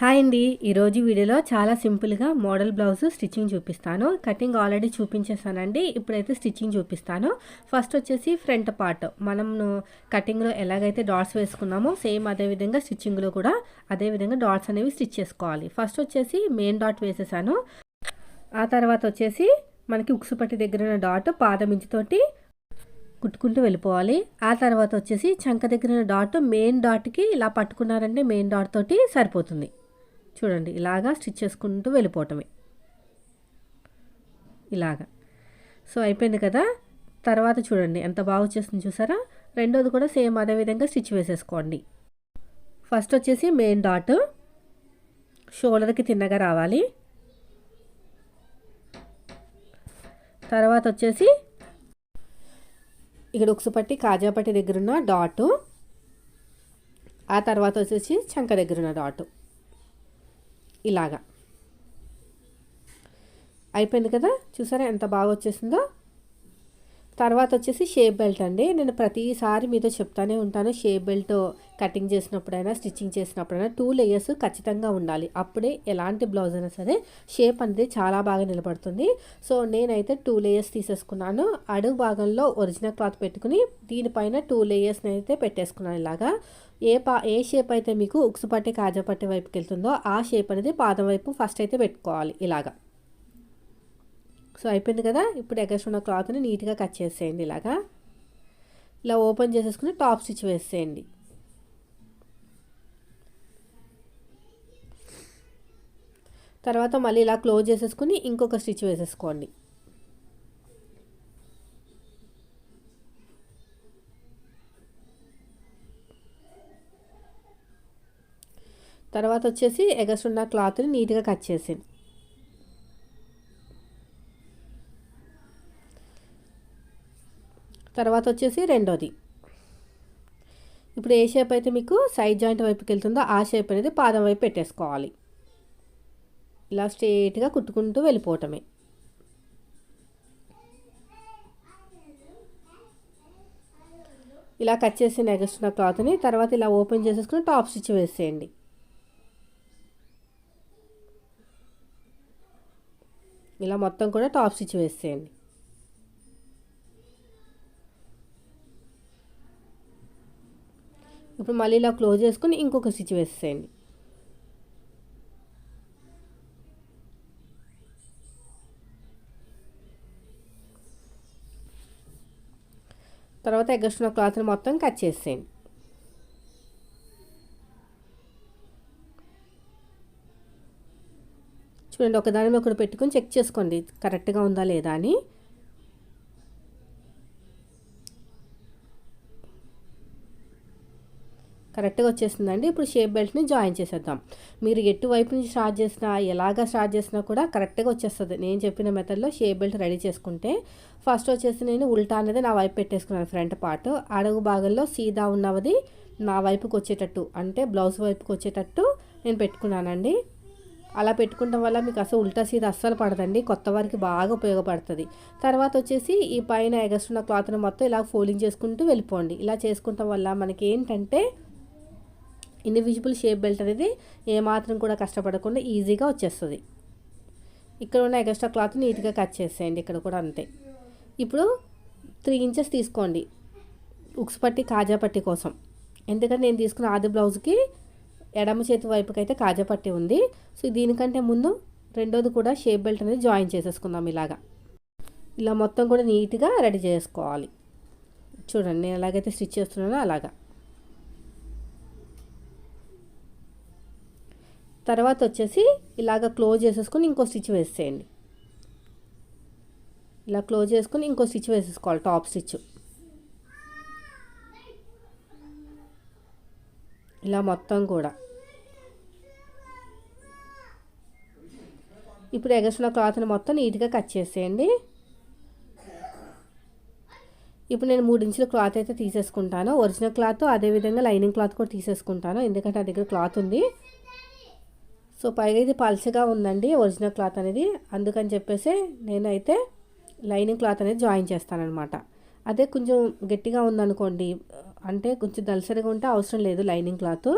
Hi అండి. ఈరోజు వీడియోలో చాలా సింపుల్గా మోడల్ బ్లౌజ్ స్టిచ్చింగ్ చూపిస్తాను. కటింగ్ ఆల్రెడీ చూపించేసానండి. ఇప్పుడైతే స్టిచ్చింగ్ చూపిస్తాను. ఫస్ట్ వచ్చేసి ఫ్రంట్ పార్ట్. మనం కటింగ్లో ఎలాగైతే డాట్స్ వేసుకున్నామో సేమ్ అదే విధంగా స్టిచ్చింగ్లో కూడా అదే విధంగా డాట్స్ అనేవి స్టిచ్ చేసుకోవాలి. ఫస్ట్ వచ్చేసి మెయిన్ డాట్ వేసేసాను. ఆ తర్వాత వచ్చేసి మనకి ఉక్సు పట్టి దగ్గర ఉన్న డాట్ పాదమించుతోటి కుట్టుకుంటూ వెళ్ళిపోవాలి. ఆ తర్వాత వచ్చేసి చంక దగ్గర ఉన్న డాట్ మెయిన్ డాట్కి ఇలా పట్టుకున్నారంటే మెయిన్ డాట్ తోటి సరిపోతుంది. చూడండి ఇలాగా స్టిచ్ చేసుకుంటూ వెళ్ళిపోవటమే. ఇలాగా. సో అయిపోయింది కదా? తర్వాత చూడండి ఎంత బాగా వచ్చేస్తుంది చూసారా? రెండోది కూడా సేమ్ అదే విధంగా స్టిచ్ వేసేసుకోండి. ఫస్ట్ వచ్చేసి మెయిన్ డాట్. షోల్డర్కి తిన్నగా రావాలి. తర్వాత వచ్చేసి ఇక్కడ ఉక్సుపట్టి కాజాపట్టి దగ్గరున్న డాటు. ఆ తర్వాత వచ్చేసి చంక దగ్గరున్న డాటు. ఇలాగా. అయిపోయింది కదా? చూసారా ఎంత బాగా వచ్చేసిందో తర్వాత వచ్చేసి షేప్ బెల్ట్ అండి. నేను ప్రతిసారి మీతో చెప్తానే ఉంటాను. షేప్ బెల్ట్ కటింగ్ చేసినప్పుడైనా స్టిచ్చింగ్ చేసినప్పుడైనా టూ లేయర్స్ ఖచ్చితంగా ఉండాలి. అప్పుడే ఎలాంటి బ్లౌజ్ అయినా సరే షేప్ అనేది చాలా బాగా నిలబడుతుంది. సో నేనైతే టూ లేయర్స్ తీసేసుకున్నాను. అడుగు భాగంలో ఒరిజినల్ క్లాత్ పెట్టుకుని దీనిపైన టూ లేయర్స్ని అయితే పెట్టేసుకున్నాను ఇలాగా. ఏ పా ఏ షేప్ అయితే మీకు ఉక్సుపట్టి కాజపట్టి కాజా వైపుకి వెళ్తుందో ఆ షేప్ అనేది పాదం వైపు ఫస్ట్ అయితే పెట్టుకోవాలి ఇలాగా. సో అయిపోయింది కదా? ఇప్పుడు ఎగస్ట్ ఉన్న క్లాత్ని నీట్గా కట్ చేసేయండి ఇలాగా. ఇలా ఓపెన్ చేసేసుకుని టాప్ స్టిచ్ వేసేయండి. తర్వాత మళ్ళీ ఇలా క్లోజ్ చేసేసుకుని ఇంకొక స్టిచ్ వేసేసుకోండి. తర్వాత వచ్చేసి ఎగసున్న క్లాత్ని నీట్గా కట్ చేసేయండి. తర్వాత వచ్చేసి రెండోది. ఇప్పుడు ఏ షేప్ అయితే మీకు సైడ్ జాయింట్ వైపుకి వెళ్తుందో ఆ షేప్ అనేది పాదం వైపు పెట్టేసుకోవాలి. ఇలా స్ట్రేట్గా కుట్టుకుంటూ వెళ్ళిపోవటమే. ఇలా కట్ చేసి నెగస్తున్న క్లాత్ని తర్వాత ఇలా ఓపెన్ చేసేసుకుని టాప్ స్టిచ్ వేసేయండి. ఇలా మొత్తం కూడా టాప్ స్టిచ్ వేసేయండి. ఇప్పుడు మళ్ళీ ఇలా క్లోజ్ చేసుకుని ఇంకొక స్టిచ్ వేసేయండి. తర్వాత ఎగ్గస్తున్న క్లాత్ని మొత్తం కట్ చేసేయండి. చూడండి ఒకదాని మీద ఒకటి పెట్టుకొని చెక్ చేసుకోండి కరెక్ట్గా ఉందా లేదా అని. కరెక్ట్గా వచ్చేసిందండి ఇప్పుడు షేప్ బెల్ట్ని జాయిన్ చేసేద్దాం. మీరు ఎటు వైపు నుంచి స్టార్ట్ చేసినా ఎలాగా స్టార్ట్ చేసినా కూడా కరెక్ట్గా వచ్చేస్తుంది. నేను చెప్పిన మెథడ్లో షేప్ బెల్ట్ రెడీ చేసుకుంటే ఫస్ట్ వచ్చేసి నేను ఉల్టా అనేది నా వైపు పెట్టేసుకున్నాను ఫ్రంట్ పార్ట్. అడుగు భాగంలో సీదా ఉన్నది నా వైపుకి వచ్చేటట్టు అంటే బ్లౌజ్ వైపుకి వచ్చేటట్టు నేను పెట్టుకున్నానండి. అలా పెట్టుకోవడం వల్ల మీకు అసలు ఉల్టా సీదా అస్సలు పడదండి. కొత్త వారికి బాగా ఉపయోగపడుతుంది. తర్వాత వచ్చేసి ఈ పైన ఎగస్తున్న క్లాత్ను మొత్తం ఇలా ఫోల్డింగ్ చేసుకుంటూ వెళ్ళిపోండి. ఇలా చేసుకుంటాం వల్ల మనకి ఏంటంటే ఇండివిజువల్ షేప్ బెల్ట్ అనేది ఏమాత్రం కూడా కష్టపడకుండా ఈజీగా వచ్చేస్తుంది. ఇక్కడ ఉన్న ఎక్స్ట్రా క్లాత్ నీట్గా కట్ చేసేయండి ఇక్కడ కూడా అంతే. ఇప్పుడు త్రీ ఇంచెస్ తీసుకోండి ఉక్స్ పట్టి కాజా పట్టి కోసం. ఎందుకంటే నేను తీసుకున్న ఆది బ్లౌజ్కి ఎడమ చేతి వైపుకైతే కాజా పట్టి ఉంది. సో దీనికంటే ముందు రెండోది కూడా షేప్ బెల్ట్ అనేది జాయిన్ చేసేసుకుందాం ఇలాగా. ఇలా మొత్తం కూడా నీట్గా రెడీ చేసుకోవాలి. చూడండి నేను ఎలాగైతే స్టిచ్ చేస్తున్నానో అలాగా. తర్వాత వచ్చేసి ఇలాగ క్లోజ్ చేసేసుకొని ఇంకో స్టిచ్ వేసేయండి. ఇలా క్లోజ్ చేసుకొని ఇంకో స్టిచ్ వేసేసుకోవాలి టాప్ స్టిచ్. ఇలా మొత్తం కూడా. ఇప్పుడు ఎగసిన క్లాత్ని మొత్తం నీట్గా కట్ చేసేయండి. ఇప్పుడు నేను మూడు ఇంచుల క్లాత్ అయితే తీసేసుకుంటాను. ఒరిజినల్ క్లాత్ అదేవిధంగా లైనింగ్ క్లాత్ కూడా తీసేసుకుంటాను. ఎందుకంటే నా దగ్గర క్లాత్ ఉంది. సో పైగా ఇది పల్చగా ఉందండి ఒరిజినల్ క్లాత్ అనేది. అందుకని చెప్పేసి నేనైతే లైనింగ్ క్లాత్ అనేది జాయిన్ చేస్తానమాట అదే కొంచెం గట్టిగా ఉందనుకోండి అంటే కొంచెం దలసరిగా ఉంటే అవసరం లేదు లైనింగ్ క్లాత్.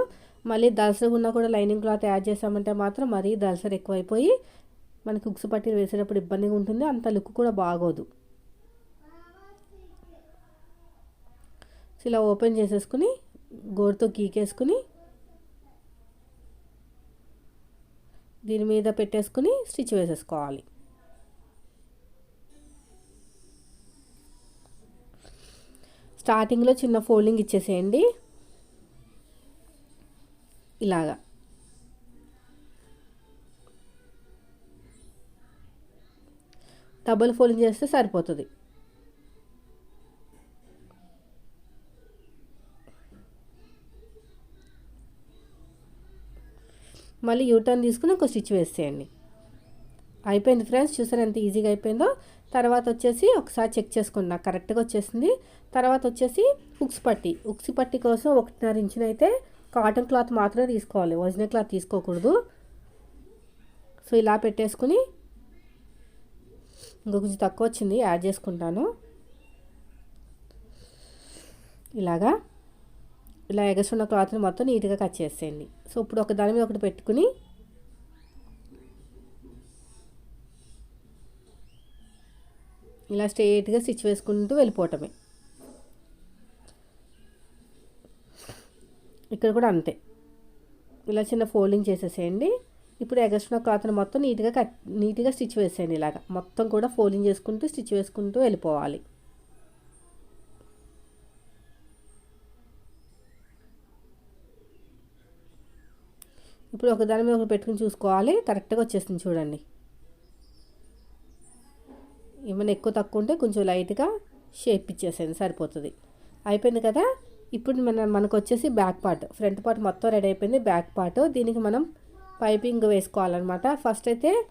మళ్ళీ దలసరిగా ఉన్నా కూడా లైనింగ్ క్లాత్ యాడ్ చేసామంటే మాత్రం మరీ దలసరి ఎక్కువైపోయి మనకి ఉక్సు పట్టి వేసేటప్పుడు ఇబ్బందిగా ఉంటుంది అంత లుక్ కూడా బాగోదు. ఇలా ఓపెన్ చేసేసుకుని గోరుతో గీకేసుకుని దీని మీద పెట్టేసుకుని స్టిచ్ వేసేసుకోవాలి. స్టార్టింగ్లో చిన్న ఫోల్డింగ్ ఇచ్చేసేయండి. ఇలాగా. డబుల్ ఫోల్డింగ్ చేస్తే సరిపోతుంది. మళ్ళీ యూటర్న్ తీసుకుని ఒక స్టిచ్ వేసేయండి. అయిపోయింది ఫ్రెండ్స్. చూసారు ఎంత ఈజీగా అయిపోయిందో? తర్వాత వచ్చేసి ఒకసారి చెక్ చేసుకున్నా నాకు కరెక్ట్గా వచ్చేసింది. తర్వాత వచ్చేసి ఉక్స్ పట్టి. ఉక్స్ పట్టి కోసం ఒకటిన్నర ఇంచున అయితే కాటన్ క్లాత్ మాత్రమే తీసుకోవాలి. ఒరిజినల్ క్లాత్ తీసుకోకూడదు. సో ఇలా పెట్టేసుకుని ఇంకో కొంచెం తక్కువ వచ్చింది. యాడ్ చేసుకుంటాను. ఇలాగా. ఇలా ఎగసున్న క్లాత్ని మొత్తం నీట్గా కట్ చేసేయండి. సో ఇప్పుడు ఒక దాని మీద ఒకటి పెట్టుకుని ఇలా స్ట్రేట్గా స్టిచ్ వేసుకుంటూ వెళ్ళిపోవటమే. ఇక్కడ కూడా అంతే. ఇలా చిన్న ఫోల్డింగ్ చేసేసేయండి. ఇప్పుడు ఎగస్ట్రా క్లాత్ని మొత్తం నీట్గా కట్ నీట్గా స్టిచ్ వేసేయండి ఇలాగ. మొత్తం కూడా ఫోల్డింగ్ చేసుకుంటూ స్టిచ్ వేసుకుంటూ వెళ్ళిపోవాలి. ఇప్పుడు ఒక దాని మీద ఒకటి పెట్టుకుని చూసుకోవాలి. కరెక్ట్గా వచ్చేస్తుంది చూడండి. ఏమైనా ఎక్కువ తక్కువ ఉంటే కొంచెం లైట్గా షేప్ ఇచ్చేసేయండి సరిపోతుంది. అయిపోయింది కదా? ఇప్పుడు మన మనకు వచ్చేసి బ్యాక్ పార్ట్. ఫ్రంట్ పార్ట్ మొత్తం రెడీ అయిపోయింది బ్యాక్ పార్ట్. దీనికి మనం పైపింగ్ వేసుకోవాలన్నమాట. ఫస్ట్ అయితే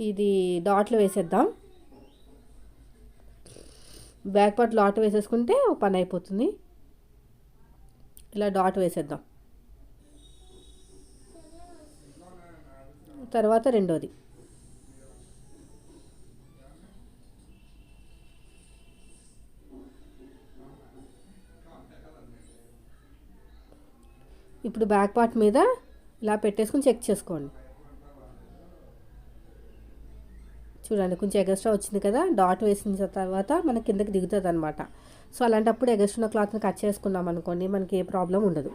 ఇది డాట్లు వేసేద్దాం. బ్యాక్ పార్ట్ లాట్ వేసేసుకుంటే పని అయిపోతుంది. ఇలా డాట్ వేసేద్దాం. తర్వాత రెండోది. ఇప్పుడు బ్యాక్ పార్ట్ మీద ఇలా పెట్టేసుకుని చెక్ చేసుకోండి. చూడండి కొంచెం ఎగస్ట్రా వచ్చింది కదా డాట్ వేసిన తర్వాత మన కిందకి దిగుతుంది అనమాట సో అలాంటప్పుడు ఎగస్ట్రా క్లాత్ని కట్ చేసుకున్నాం అనుకోండి మనకి ఏ ప్రాబ్లం ఉండదు.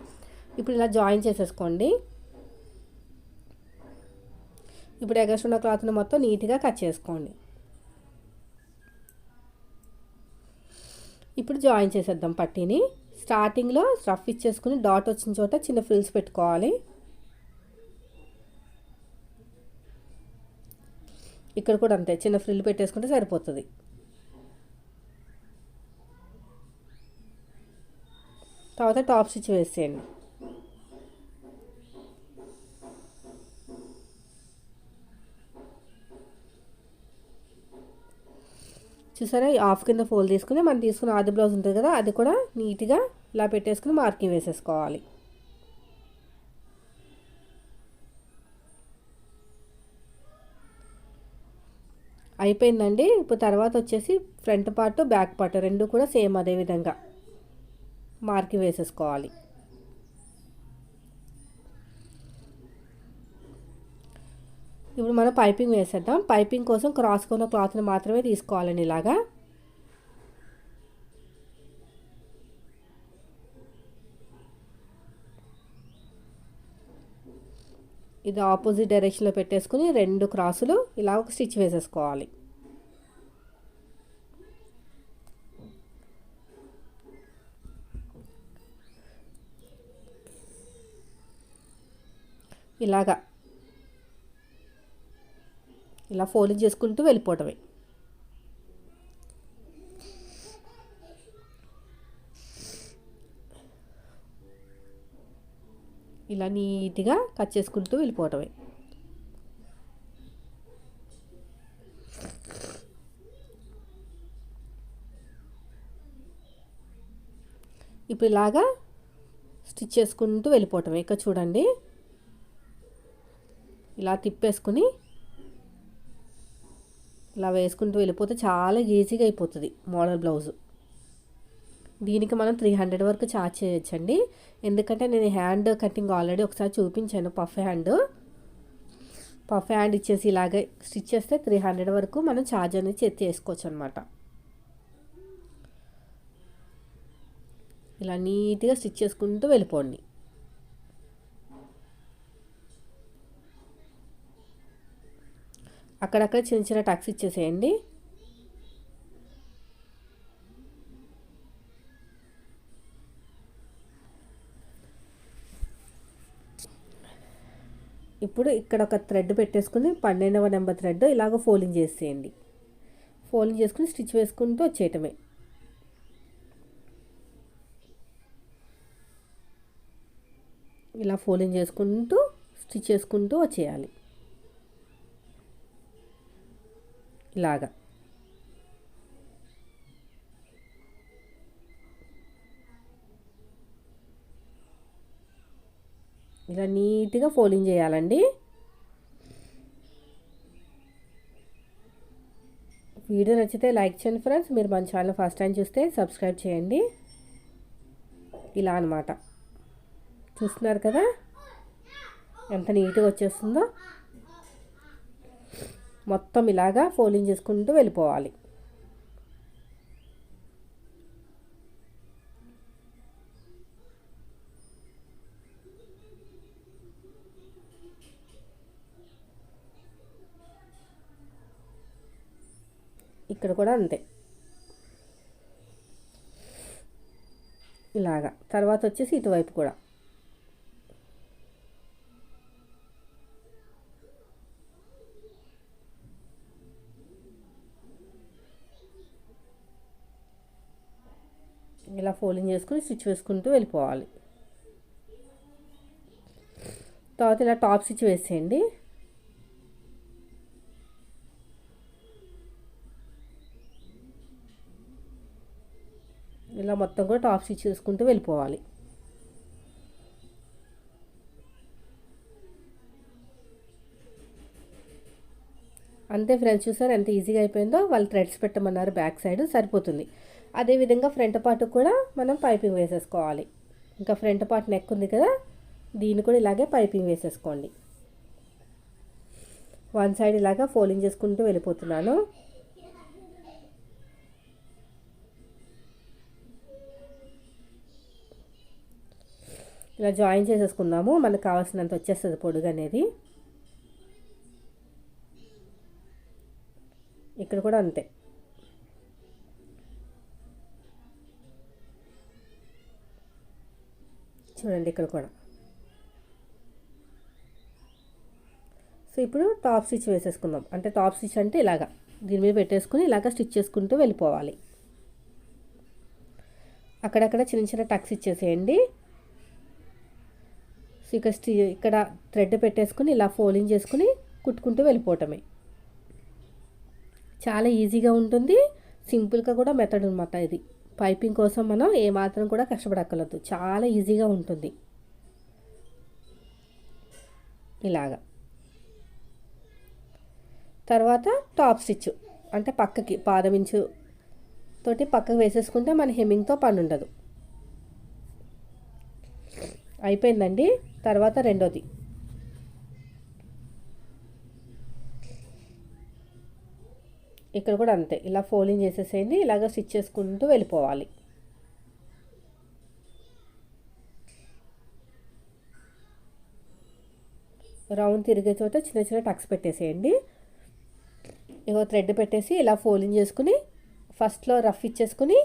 ఇప్పుడు ఇలా జాయిన్ చేసేసుకోండి. ఇప్పుడు ఎగస్ట్రా క్లాత్ని మొత్తం నీట్గా కట్ చేసుకోండి. ఇప్పుడు జాయిన్ చేసేద్దాం పట్టీని. స్టార్టింగ్లో స్టఫ్ ఇచ్చేసుకుని డాట్ వచ్చిన చోట చిన్న ఫ్రిల్స్ పెట్టుకోవాలి. ఇక్కడ కూడా అంతే చిన్న ఫ్రిల్ పెట్టేసుకుంటే సరిపోతుంది. తర్వాత టాప్ స్టిచ్ వేసేయండి. చూసారా? హాఫ్ కింద ఫోల్డ్ తీసుకుని మనం తీసుకున్న ఆది బ్లౌజ్ ఉంటుంది కదా అది కూడా నీట్గా ఇలా పెట్టేసుకుని మార్కింగ్ వేసేసుకోవాలి. అయిపోయిందండి. ఇప్పుడు తర్వాత వచ్చేసి ఫ్రంట్ పార్ట్ బ్యాక్ పార్ట్ రెండు కూడా సేమ్ అదే విధంగా మార్కింగ్ వేసేసుకోవాలి. ఇప్పుడు మనం పైపింగ్ వేసేద్దాం. పైపింగ్ కోసం క్రాస్ కొన్న క్లాత్ని మాత్రమే తీసుకోవాలండి ఇలాగా. ఇది ఆపోజిట్ డైరెక్షన్లో పెట్టేసుకుని రెండు క్రాసులు ఇలా ఒక స్టిచ్ వేసేసుకోవాలి. ఇలాగా. ఇలా ఫోల్డింగ్ చేసుకుంటూ వెళ్ళిపోవటమే. ఇలా నీట్గా కట్ చేసుకుంటూ వెళ్ళిపోవటమే. ఇప్పుడు ఇలాగా స్టిచ్ చేసుకుంటూ వెళ్ళిపోవటమే. ఇక చూడండి. ఇలా తిప్పేసుకుని ఇలా వేసుకుంటూ వెళ్ళిపోతే చాలా ఈజీగా అయిపోతుంది మోడల్ బ్లౌజు. దీనికి మనం త్రీ హండ్రెడ్ వరకు ఛార్జ్ చేయొచ్చండి. ఎందుకంటే నేను హ్యాండ్ కటింగ్ ఆల్రెడీ ఒకసారి చూపించాను పఫ్ హ్యాండ్ పఫ్ హ్యాండ్ ఇచ్చేసి ఇలాగే స్టిచ్ చేస్తే త్రీ హండ్రెడ్ వరకు మనం ఛార్జ్ అనేది చేసుకోవచ్చు అనమాట ఇలా నీట్గా స్టిచ్ చేసుకుంటూ వెళ్ళిపోండి. అక్కడక్కడ చిన్న చిన్న టక్స్ ఇచ్చేసేయండి. ఇప్పుడు ఇక్కడ ఒక థ్రెడ్ పెట్టేసుకుని పన్నెండవ నెంబర్ థ్రెడ్ ఇలాగ ఫోల్డింగ్ చేసేయండి. ఫోల్డింగ్ చేసుకుని స్టిచ్ వేసుకుంటూ వచ్చేయటమే. ఇలా ఫోల్డింగ్ చేసుకుంటూ స్టిచ్ చేసుకుంటూ వచ్చేయాలి. ఇలాగా. ఇలా నీట్గా ఫోల్డింగ్ చేయాలండి. వీడియో నచ్చితే లైక్ చేయండి ఫ్రెండ్స్. మీరు మన ఛానల్ ఫస్ట్ టైం చూస్తే సబ్స్క్రైబ్ చేయండి. ఇలా అనమాట చూస్తున్నారు కదా? ఎంత నీట్గా వచ్చేస్తుందో. మొత్తం ఇలాగా ఫోల్డింగ్ చేసుకుంటూ వెళ్ళిపోవాలి. ఇక్కడ కూడా అంతే. ఇలాగా. తర్వాత వచ్చేసి ఇటువైపు కూడా. ఫోల్డింగ్ చేసుకుని స్టిచ్ వేసుకుంటూ వెళ్ళిపోవాలి. తర్వాత ఇలా టాప్ స్టిచ్ వేసేయండి. ఇలా మొత్తం కూడా టాప్ స్టిచ్ చేసుకుంటూ వెళ్ళిపోవాలి. అంతే ఫ్రెండ్స్ చూసారు ఎంత ఈజీగా అయిపోయిందో? వాళ్ళు థ్రెడ్స్ పెట్టమన్నారు బ్యాక్ సైడ్ సరిపోతుంది. అదేవిధంగా ఫ్రంట్ పార్ట్ కూడా మనం పైపింగ్ వేసేసుకోవాలి. ఇంకా ఫ్రంట్ పార్ట్ నెక్ ఉంది కదా దీన్ని కూడా ఇలాగే పైపింగ్ వేసేసుకోండి. వన్ సైడ్ ఇలాగా ఫోల్డింగ్ చేసుకుంటూ వెళ్ళిపోతున్నాను. ఇలా జాయిన్ చేసేసుకుందాము మనకు కావాల్సినంత వచ్చేస్తుంది పొడుగు అనేది. ఇక్కడ కూడా అంతే. చూడండి ఇక్కడ కూడా. సో ఇప్పుడు టాప్ స్టిచ్ వేసేసుకుందాం. అంటే టాప్ స్టిచ్ అంటే ఇలాగా. దీని మీద పెట్టేసుకుని ఇలాగ స్టిచ్ చేసుకుంటూ వెళ్ళిపోవాలి. అక్కడక్కడ చిన్న చిన్న టక్స్ ఇచ్చేసేయండి. సో ఇక్కడ స్టి ఇక్కడ థ్రెడ్ పెట్టేసుకుని ఇలా ఫోలింగ్ చేసుకుని కుట్టుకుంటూ వెళ్ళిపోవటమే. చాలా ఈజీగా ఉంటుంది. సింపుల్గా కూడా మెథడ్ అనమాట ఇది. పైపింగ్ కోసం మనం ఏమాత్రం కూడా కష్టపడక్కర్లేదు. చాలా ఈజీగా ఉంటుంది. ఇలాగా. తర్వాత టాప్ స్టిచ్ అంటే పక్కకి పాదమించు తోటి పక్కకు వేసేసుకుంటే మన హెమ్మింగ్తో పని ఉండదు అయిపోయిందండి. తర్వాత రెండోది. ఇక్కడ కూడా అంతే. ఇలా ఫోల్డింగ్ చేసేసేయండి ఇలాగ స్టిచ్ చేసుకుంటూ వెళ్ళిపోవాలి. రౌండ్ తిరిగే చోట చిన్న చిన్న టక్స్ పెట్టేసేయండి. ఇంకో థ్రెడ్ పెట్టేసి ఇలా ఫోల్డింగ్ చేసుకుని ఫస్ట్లో రఫ్ ఇచ్చేసుకుని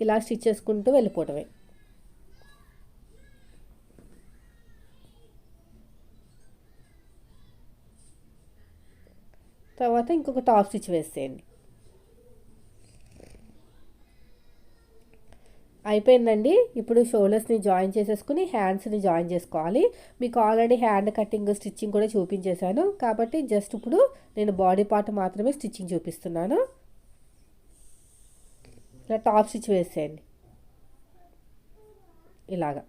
ఇలా స్టిచ్ చేసుకుంటూ వెళ్ళిపోవటమే తర్వాత ఇంకొక టాప్ స్టిచ్ వేసేయండి. అయిపోయిందండి. ఇప్పుడు షోల్డర్స్ని జాయిన్ చేసేసుకుని హ్యాండ్స్ని జాయిన్ చేసుకోవాలి. మీకు ఆల్రెడీ హ్యాండ్ కటింగ్ స్టిచ్చింగ్ కూడా చూపించేశాను. కాబట్టి జస్ట్ ఇప్పుడు నేను బాడీ పార్ట్ మాత్రమే స్టిచ్చింగ్ చూపిస్తున్నాను. ఇలా టాప్ స్టిచ్ వేసేయండి. ఇలాగా.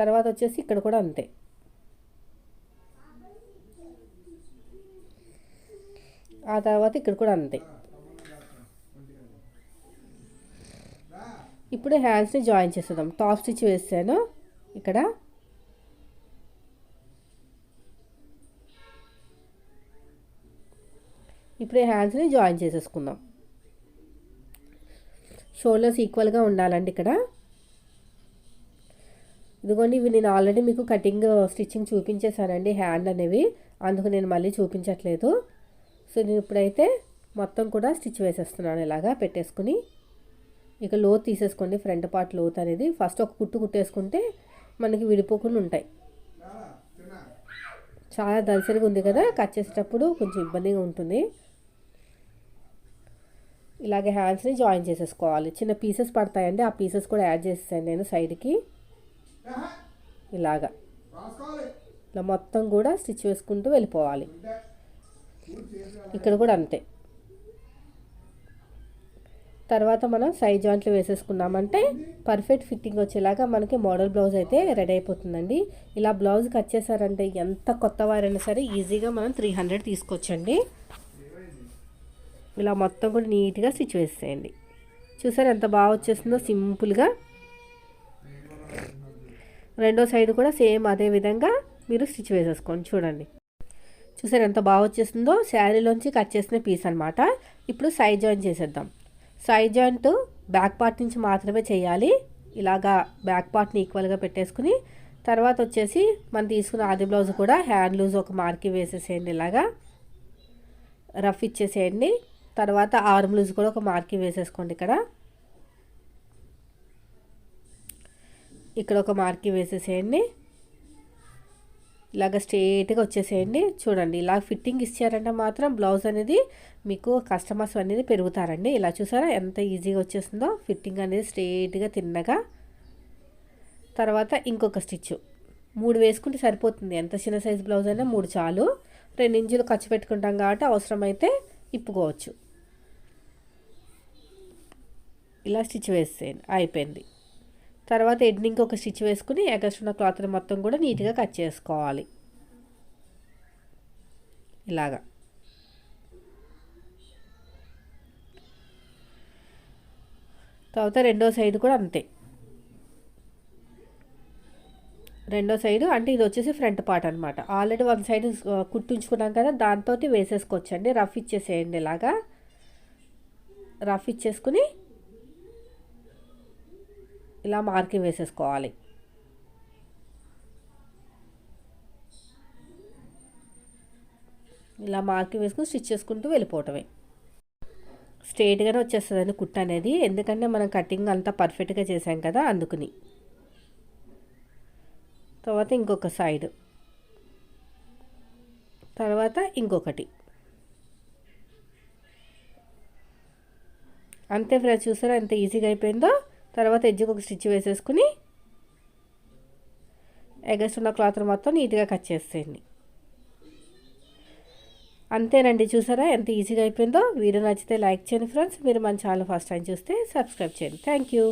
తర్వాత వచ్చేసి ఇక్కడ కూడా అంతే. ఆ తర్వాత ఇక్కడ కూడా అంతే. ఇప్పుడు హ్యాండ్స్ని జాయిన్ చేసేద్దాం. టాప్ స్టిచ్ వేసాను. ఇక్కడ ఇప్పుడు హ్యాండ్స్ని జాయిన్ చేసేసుకుందాం. షోల్డర్స్ ఈక్వల్గా ఉండాలండి ఇక్కడ. ఇదిగోండి ఇవి నేను ఆల్రెడీ మీకు కటింగ్ స్టిచ్చింగ్ చూపించేశానండి హ్యాండ్ అనేవి. అందుకు నేను మళ్ళీ చూపించట్లేదు. సో నేను ఇప్పుడైతే మొత్తం కూడా స్టిచ్ వేసేస్తున్నాను ఇలాగా పెట్టేసుకుని. ఇక లోత్ తీసేసుకోండి ఫ్రంట్ పార్ట్ లోత్ అనేది. ఫస్ట్ ఒక కుట్టు కుట్టేసుకుంటే మనకి విడిపోకుండా ఉంటాయి. చాలా దలసరిగా ఉంది కదా కట్ చేసేటప్పుడు కొంచెం ఇబ్బందిగా ఉంటుంది. ఇలాగే హ్యాండ్స్ని జాయిన్ చేసేసుకోవాలి. చిన్న పీసెస్ పడతాయండి ఆ పీసెస్ కూడా యాడ్ చేసేసాను నేను సైడ్కి. ఇలాగా. ఇలా మొత్తం కూడా స్టిచ్ వేసుకుంటూ వెళ్ళిపోవాలి. ఇక్కడ కూడా అంతే. తర్వాత మనం సైడ్ జాయింట్లు వేసేసుకున్నామంటే పర్ఫెక్ట్ ఫిట్టింగ్ వచ్చేలాగా మనకి మోడల్ బ్లౌజ్ అయితే రెడీ అయిపోతుందండి. ఇలా బ్లౌజ్ కట్ చేశారంటే ఎంత కొత్త వారైనా సరే ఈజీగా మనం త్రీ హండ్రెడ్ తీసుకోవచ్చండి. ఇలా మొత్తం కూడా నీట్గా స్టిచ్ వేసేయండి చూసారు ఎంత బాగా వచ్చేస్తుందో సింపుల్గా. రెండో సైడ్ కూడా సేమ్ అదే విధంగా మీరు స్టిచ్ వేసేసుకోండి. చూడండి. చూసారు ఎంత బాగా వచ్చేసిందో శారీలోంచి కట్ చేసిన పీస్ అనమాట ఇప్పుడు సైడ్ జాయిన్ చేసేద్దాం. సైడ్ జాయింట్ బ్యాక్ పార్ట్ నుంచి మాత్రమే చేయాలి. ఇలాగా బ్యాక్ పార్ట్ని ఈక్వల్గా పెట్టేసుకుని తర్వాత వచ్చేసి మనం తీసుకున్న ఆది బ్లౌజ్ కూడా హ్యాండ్ లూజ్ ఒక మార్కి వేసేసేయండి ఇలాగా. రఫ్ ఇచ్చేసేయండి. తర్వాత ఆర్మ్ లూజ్ కూడా ఒక మార్కి వేసేసుకోండి ఇక్కడ. ఇక్కడ ఒక మార్కి వేసేసేయండి. ఇలాగ స్ట్రేట్గా వచ్చేసేయండి. చూడండి ఇలా ఫిట్టింగ్ ఇచ్చారంటే మాత్రం బ్లౌజ్ అనేది మీకు కస్టమర్స్ అనేది పెరుగుతారండి. ఇలా చూసారా ఎంత ఈజీగా వచ్చేస్తుందో. ఫిట్టింగ్ అనేది స్ట్రేట్గా తిన్నగా. తర్వాత ఇంకొక స్టిచ్ మూడు వేసుకుంటే సరిపోతుంది. ఎంత చిన్న సైజ్ బ్లౌజ్ అయినా మూడు చాలు. రెండు ఇంచులు ఖర్చు పెట్టుకుంటాం కాబట్టి అవసరమైతే ఇప్పుకోవచ్చు. ఇలా స్టిచ్ వేసేయండి. అయిపోయింది. తర్వాత ఎండింగ్ ఒక స్టిచ్ వేసుకుని ఎగస్ట్రున్న క్లాత్ని మొత్తం కూడా నీట్గా కట్ చేసుకోవాలి. ఇలాగా. తర్వాత రెండో సైడ్ కూడా అంతే. రెండో సైడు అంటే ఇది వచ్చేసి ఫ్రంట్ పార్ట్ అనమాట ఆల్రెడీ వన్ సైడ్ కుట్టించుకున్నాం కదా దాంతో వేసేసుకోవచ్చండి. రఫ్ ఇచ్చేసేయండి ఇలాగా. రఫ్ ఇచ్చేసుకుని ఇలా మార్కింగ్ వేసేసుకోవాలి. ఇలా మార్కింగ్ వేసుకుని స్టిచ్ చేసుకుంటూ వెళ్ళిపోవటమే. స్ట్రేట్గానే వచ్చేస్తుందండి కుట్ అనేది. ఎందుకంటే మనం కటింగ్ అంతా పర్ఫెక్ట్గా చేసాం కదా అందుకుని. తర్వాత ఇంకొక సైడ్. తర్వాత ఇంకొకటి. అంతే ఫ్రెండ్స్ చూసారా ఎంత ఈజీగా అయిపోయిందో? తర్వాత ఎడ్జ్కి ఒక స్టిచ్ వేసేసుకుని ఎగస్ట్ ఉన్న క్లాత్ మొత్తం నీట్గా కట్ చేసేయండి. అంతేనండి చూసారా ఎంత ఈజీగా అయిపోయిందో? వీడియో నచ్చితే లైక్ చేయండి ఫ్రెండ్స్. మీరు మన ఛానల్ ఫస్ట్ టైం చూస్తే సబ్స్క్రైబ్ చేయండి. Thank you